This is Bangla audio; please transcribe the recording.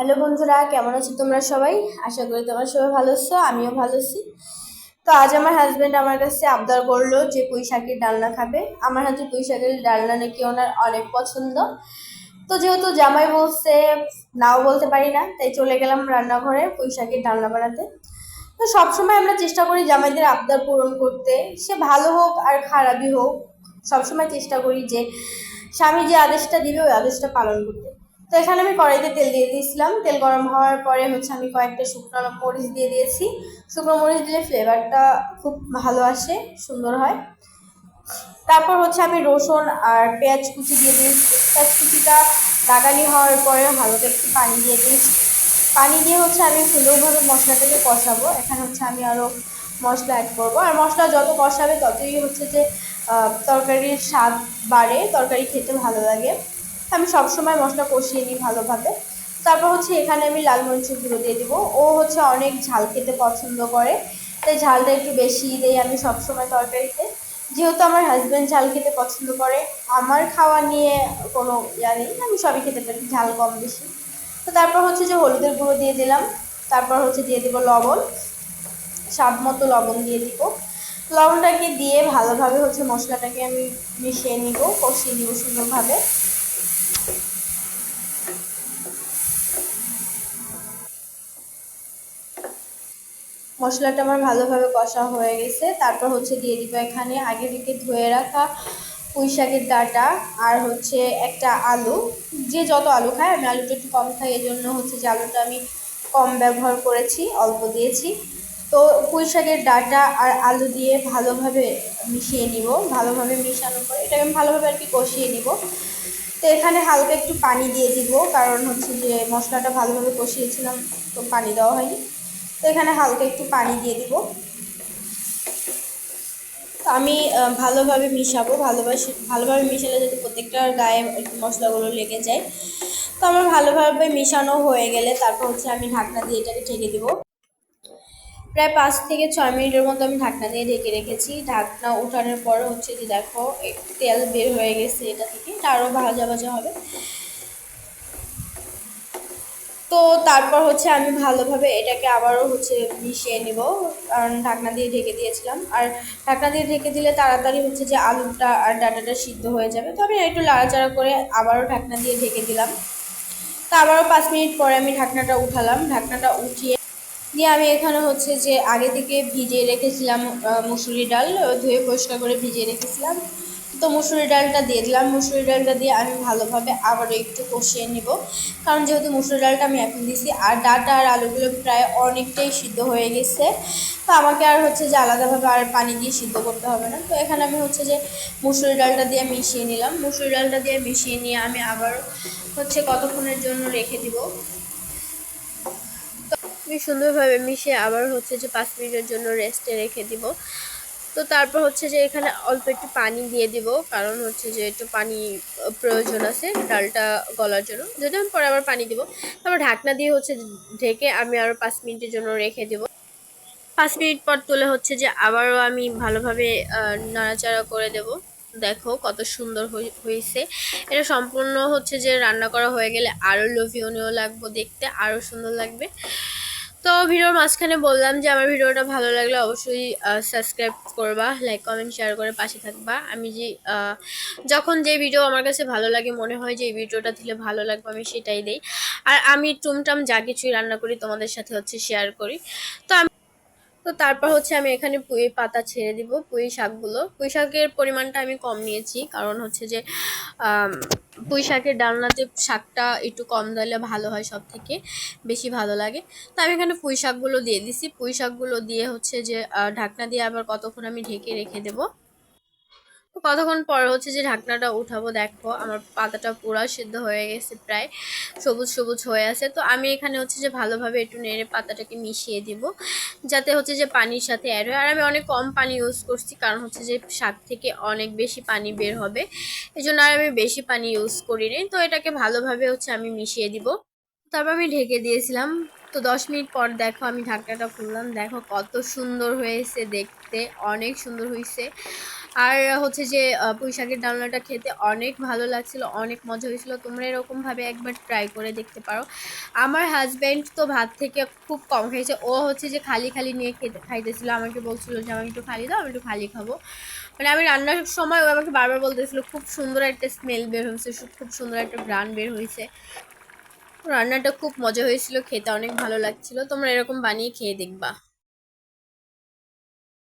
হ্যালো বন্ধুরা, কেমন আছো তোমরা সবাই? আশা করি তোমরা সবাই ভালো আছো, আমিও ভালো আছি। তো আজ আমার হাজব্যান্ড আমার কাছে আবদার করল যে পুঁই শাকের ডালনা খাবে। আমার হাতে পুঁই শাকের ডালনা নাকি ওনার অনেক পছন্দ। তো যেহেতু জামাই বলছে, নাও বলতে পারি না, তাই চলে গেলাম রান্নাঘরে পুঁই শাকের ডালনা বানাতে। তো সবসময় আমরা চেষ্টা করি জামাইদের আবদার পূরণ করতে। সে ভালো হোক আর খারাপই হোক, সবসময় চেষ্টা করি যে স্বামী যে আদেশটা দিবে, ওই আদেশটা পালন করতে। তো এখানে আমি কড়াইতে তেল দিয়ে দিয়েছিলাম। তেল গরম হওয়ার পরে হচ্ছে আমি কয়েকটা শুকনো মরিচ দিয়ে দিয়েছি। শুকনো মরিচ দিলে ফ্লেভারটা খুব ভালো আসে, সুন্দর হয়। তারপর হচ্ছে আমি রসুন আর পেঁয়াজ কুচি দিয়ে দিয়েছি। পেঁয়াজ কুচিটা দাগালি হওয়ার পরে হালকা একটু পানি দিয়ে দিয়েছি। পানি দিয়ে হচ্ছে আমি সুন্দরভাবে মশলাটাকে কষাবো। এখানে হচ্ছে আমি আরও মশলা অ্যাড করব। আর মশলা যত কষাবে ততই হচ্ছে যে তরকারির স্বাদ বাড়ে, তরকারি খেতে ভালো লাগে। আমি সবসময় মশলা কষিয়ে নিই ভালোভাবে। তারপর হচ্ছে এখানে আমি লাল মরিচের গুঁড়ো দিয়ে দিব। ও হচ্ছে অনেক ঝাল খেতে পছন্দ করে, তাই ঝালটা একটু বেশি দিই আমি সবসময় তরকারিতে। যেহেতু আমার হাজব্যান্ড ঝাল খেতে পছন্দ করে, আমার খাওয়া নিয়ে কোনো ইয়া নেই, আমি সবই খেতে পারি, ঝাল কম বেশি। তো তারপর হচ্ছে যে হলুদের গুঁড়ো দিয়ে দিলাম, তারপর হচ্ছে দিয়ে দিব লবণ। স্বাদ মতো লবণ দিয়ে দিব। লবণটাকে দিয়ে ভালোভাবে হচ্ছে মশলাটাকে আমি মিশিয়ে নিব, কষিয়ে নিব সুন্দরভাবে। মশলাটা আমার ভালোভাবে কষা হয়ে গেছে। তারপর হচ্ছে দিয়ে দিব এখানে আগে থেকে ধুয়ে রাখা পুঁই শাকের ডাঁটা আর হচ্ছে একটা আলু। যে যত আলু খায়, আমি আলুটা একটু কম খাই এই জন্য হচ্ছে যে আলুটা আমি কম ব্যবহার করেছি, অল্প দিয়েছি। তো পুঁই শাকের ডাঁটা আর আলু দিয়ে ভালোভাবে মিশিয়ে নিব, ভালোভাবে মিশানোর পরে এটাকে আমি ভালোভাবে আর কি কষিয়ে নিব। তো এখানে হালকা একটু পানি দিয়ে দিব, কারণ হচ্ছে যে মশলাটা ভালোভাবে কষিয়েছিলাম, তো পানি দেওয়া হয়নি। তো এখানে হালকা একটু পানি দিয়ে দিব। তো আমি ভালোভাবে মিশাবো, ভালোবাসি, ভালোভাবে মিশালে যাতে প্রত্যেকটার গায়ে একটু মশলাগুলো লেগে যায়। তো আমার ভালোভাবে মিশানো হয়ে গেলে তারপর হচ্ছে আমি ঢাকনা দিয়ে এটাকে ঢেকে দিব। প্রায় পাঁচ থেকে ছয় মিনিটের মতো আমি ঢাকনা দিয়ে ঢেকে রেখেছি। ঢাকনা উঠানোর পর হচ্ছে যে দেখো তেল বের হয়ে গেছে এটা থেকে। আরও ভাজা ভাজা হবে। তো তারপর হচ্ছে আমি ভালোভাবে এটাকে আবারও হচ্ছে মিশিয়ে নিব, কারণ ঢাকনা দিয়ে ঢেকে দিয়েছিলাম। আর ঢাকনা দিয়ে ঢেকে দিলে তাড়াতাড়ি হচ্ছে যে আলুটা আর ডাটাটা সিদ্ধ হয়ে যাবে। তো আমি একটু লাড়াচাড়া করে আবারও ঢাকনা দিয়ে ঢেকে দিলাম। তো আবারও পাঁচ মিনিট পরে আমি ঢাকনাটা উঠালাম। ঢাকনাটা উঠিয়ে দিয়ে আমি এখানে হচ্ছে যে আগে থেকে ভিজিয়ে রেখেছিলাম মুসুরি ডাল, ধুয়ে পরিষ্কার করে ভিজিয়ে রেখেছিলাম। তো মুসুরি ডালটা দিয়ে দিলাম। মুসুরি ডালটা দিয়ে আমি ভালোভাবে আবারও একটু কষিয়ে নিব। কারণ যেহেতু মুসুরি ডালটা আমি এখন দিছি, আর ডাটা আর আলুগুলো প্রায় অনেকটাই সিদ্ধ হয়ে গেছে। তো আমাকে আর হচ্ছে যে আলাদাভাবে আর পানি দিয়ে সিদ্ধ করতে হবে না। তো এখানে আমি হচ্ছে যে মুসুরি ডালটা দিয়ে মিশিয়ে নিলাম। মুসুরি ডালটা দিয়ে মিশিয়ে নিয়ে আমি আবার হচ্ছে কতক্ষণের জন্য রেখে দিব। আমি সুন্দরভাবে মিশিয়ে আবার হচ্ছে যে পাঁচ মিনিটের জন্য রেস্টে রেখে দিব। তো তারপর হচ্ছে যে এখানে অল্প একটু পানি দিয়ে দিব, কারণ হচ্ছে যে একটু পানি প্রয়োজন আছে ডালটা গলার জন্য। যদি আমি পরে আবার পানি দিব, তারপর ঢাকনা দিয়ে হচ্ছে ঢেকে আমি আরও পাঁচ মিনিটের জন্য রেখে দেব। পাঁচ মিনিট পর তুলে হচ্ছে যে আবারও আমি ভালোভাবে নাড়াচাড়া করে দেব। দেখো কত সুন্দর হয়েছে। এটা সম্পূর্ণ হচ্ছে যে রান্না করা হয়ে গেলে আরও লোভনীয় লাগবে দেখতে আরও সুন্দর লাগবে। তো ভিডিওর মাঝখানে বললাম যে আমার ভিডিওটা ভালো লাগলে অবশ্যই সাবস্ক্রাইব করবা লাইক কমেন্ট শেয়ার করে পাশে থাকবা। আমি যে যখন যে ভিডিও আমার কাছে ভালো লাগে, মনে হয় যে এই ভিডিওটা দিলে ভালো লাগবে, আমি সেটাই দেই। আর আমি টুমটাম যা কিছুই রান্না করি তোমাদের সাথে হচ্ছে শেয়ার করি। তো আমি তো তারপর হচ্ছে আমি এখানে পুঁই পাতা ছেড়ে দিব, পুঁই শাকগুলো। পুঁই শাকের পরিমাণটা আমি কম নিয়েছি, কারণ হচ্ছে যে পুঁই শাকের ডালনাতে শাকটা একটু কম দিলে ভালো হয় সব থেকে বেশি ভালো লাগে। তো আমি এখানে পুঁই শাকগুলো দিয়ে দিছি। পুঁই শাকগুলো দিয়ে হচ্ছে যে ঢাকনা দিয়ে আবার কতক্ষণ আমি ঢেকে রেখে দেবো। কতক্ষণ পর হচ্ছে যে ঢাকনাটা উঠাবো, দেখো আমার পাতাটা পুরো সিদ্ধ হয়ে গেছে প্রায়, সবুজ সবুজ হয়ে আছে। তো আমি এখানে হচ্ছে যে ভালোভাবে একটু নেড়ে পাতাটাকে মিশিয়ে দিব, যাতে হচ্ছে যে পানির সাথে অ্যাড হয়। আর আমি অনেক কম পানি ইউজ করছি, কারণ হচ্ছে যে শাক থেকে অনেক বেশি পানি বের হবে। এই জন্য আর আমি বেশি পানি ইউজ করিনি। তো এটাকে ভালোভাবে হচ্ছে আমি মিশিয়ে দিব। তারপর আমি ঢেকে দিয়েছিলাম। তো দশ মিনিট পর দেখো আমি ঢাকনাটা খুললাম। দেখো কত সুন্দর হয়েছে দেখতে। দেখতে অনেক সুন্দর হয়েছে আর হচ্ছে যে আহ, পুঁই শাকের ডালনাটা খেতে অনেক ভালো লাগছিল অনেক মজা হয়েছিল তোমরা এরকমভাবে একবার ট্রাই করে দেখতে পারো। আমার হাজব্যান্ড তো ভাত থেকে খুব কম খেয়েছে। ও হচ্ছে যে খালি খালি নিয়ে খেতে খাইতেছিল। আমাকে বলছিল যে আমাকে একটু খালি দাও আমি একটু খালি খাব। মানে আমি রান্নার সময় ও আমাকে বারবার বলতেছিল খুব সুন্দর একটা স্মেল বের হয়েছে খুব সুন্দর একটা গ্রান বের হয়েছে রান্নাটা খুব মজা হয়েছিল খেতে অনেক ভালো লাগছিল। তোমরা এরকম বানিয়ে খেয়ে দেখবা।